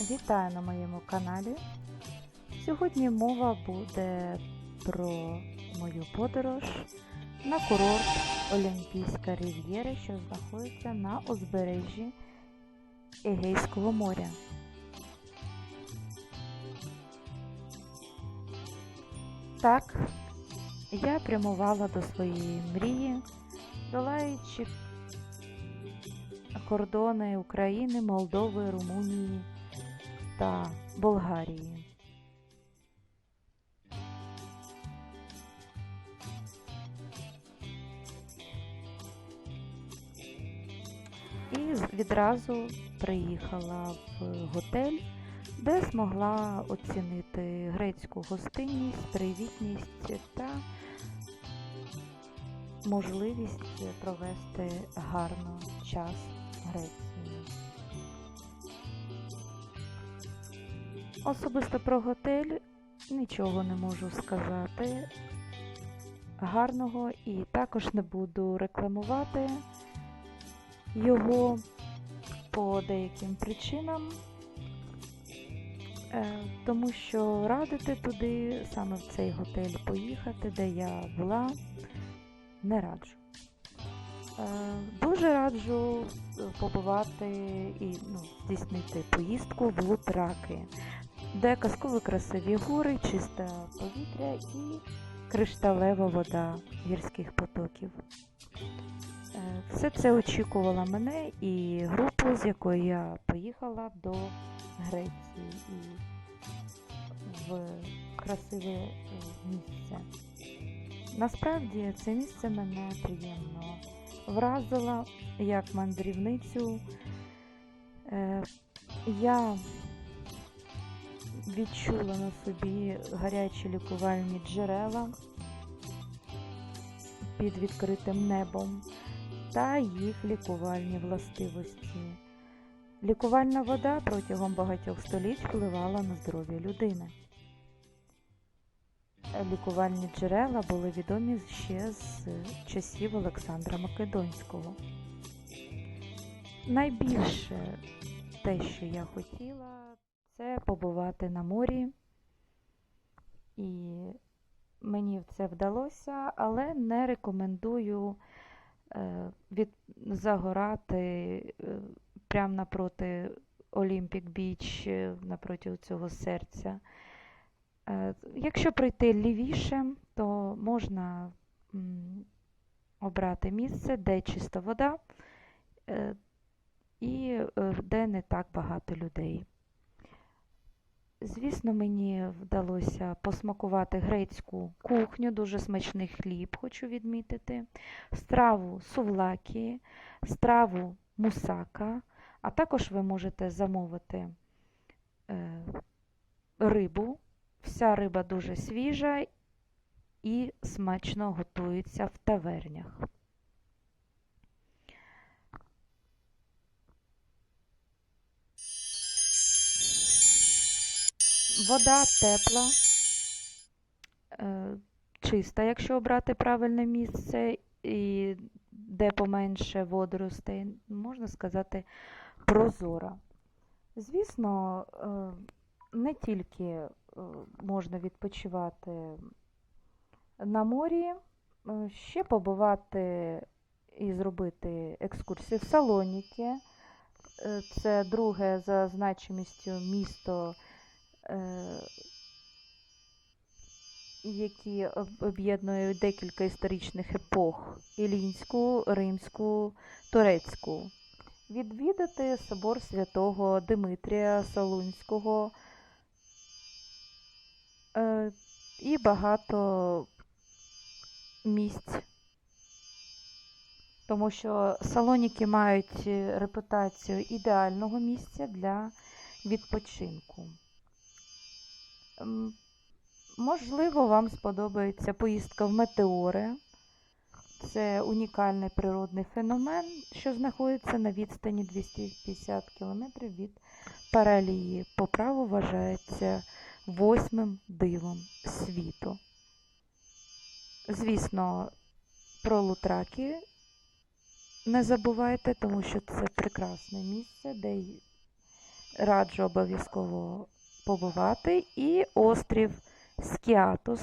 Вітаю на моєму каналі. Сьогодні мова буде про мою подорож на курорт Олімпійська Рів'єра, що знаходиться на узбережжі Егейського моря. Так, я прямувала до своєї мрії, долаючи кордони України, Молдови, Румунії та Болгарії. І відразу приїхала в готель, де змогла оцінити грецьку гостинність, привітність та можливість провести гарно час Греції. Особисто про готель нічого не можу сказати гарного і також не буду рекламувати його по деяким причинам, е, тому що радити туди, саме в цей готель поїхати, де я була, не раджу. Е, Дуже раджу е, побувати і ну, здійснити поїздку в Лутраки, де казково красиві гори, чисте повітря і кришталева вода гірських потоків. Е, Все це очікувало мене і групу, з якою я поїхала до Греції і в красиве місце. Насправді це місце мене приємно вразило як мандрівницю. Е, Я відчула на собі гарячі лікувальні джерела під відкритим небом та їх лікувальні властивості. Лікувальна вода протягом багатьох століть впливала на здоров'я людини. Лікувальні джерела були відомі ще з часів Олександра Македонського. Найбільше те, що я хотіла, це побувати на морі, і мені це вдалося, але не рекомендую е, від, загорати е, прямо напроти Олімпік Біч, е, напроти цього серця. Е, Якщо прийти лівіше, то можна обрати місце, де чиста вода е, і е, де не так багато людей. Звісно, мені вдалося посмакувати грецьку кухню, дуже смачний хліб, хочу відмітити, страву сувлакі, страву мусака, а також ви можете замовити рибу. Вся риба дуже свіжа і смачно готується в тавернях. Вода тепла, е, чиста, якщо обрати правильне місце, і де поменше водоростей, можна сказати, прозора. Звісно, е, не тільки можна відпочивати на морі, е, ще побувати і зробити екскурсію в Салоніки. Е, Це друге за значимістю місто, е, які об'єднує декілька історичних епох: Ілінську, Римську, Турецьку. Відвідати собор святого Димитрія Солунського е, і багато місць. Тому що Салоніки мають е, репутацію ідеального місця для відпочинку. Можливо, вам сподобається поїздка в Метеори. Це унікальний природний феномен, що знаходиться на відстані 250 км від Паралії. По праву вважається восьмим дивом світу. Звісно, про Лутраки не забувайте, тому що це прекрасне місце, де раджу обов'язково побувати. І острів Скіатус.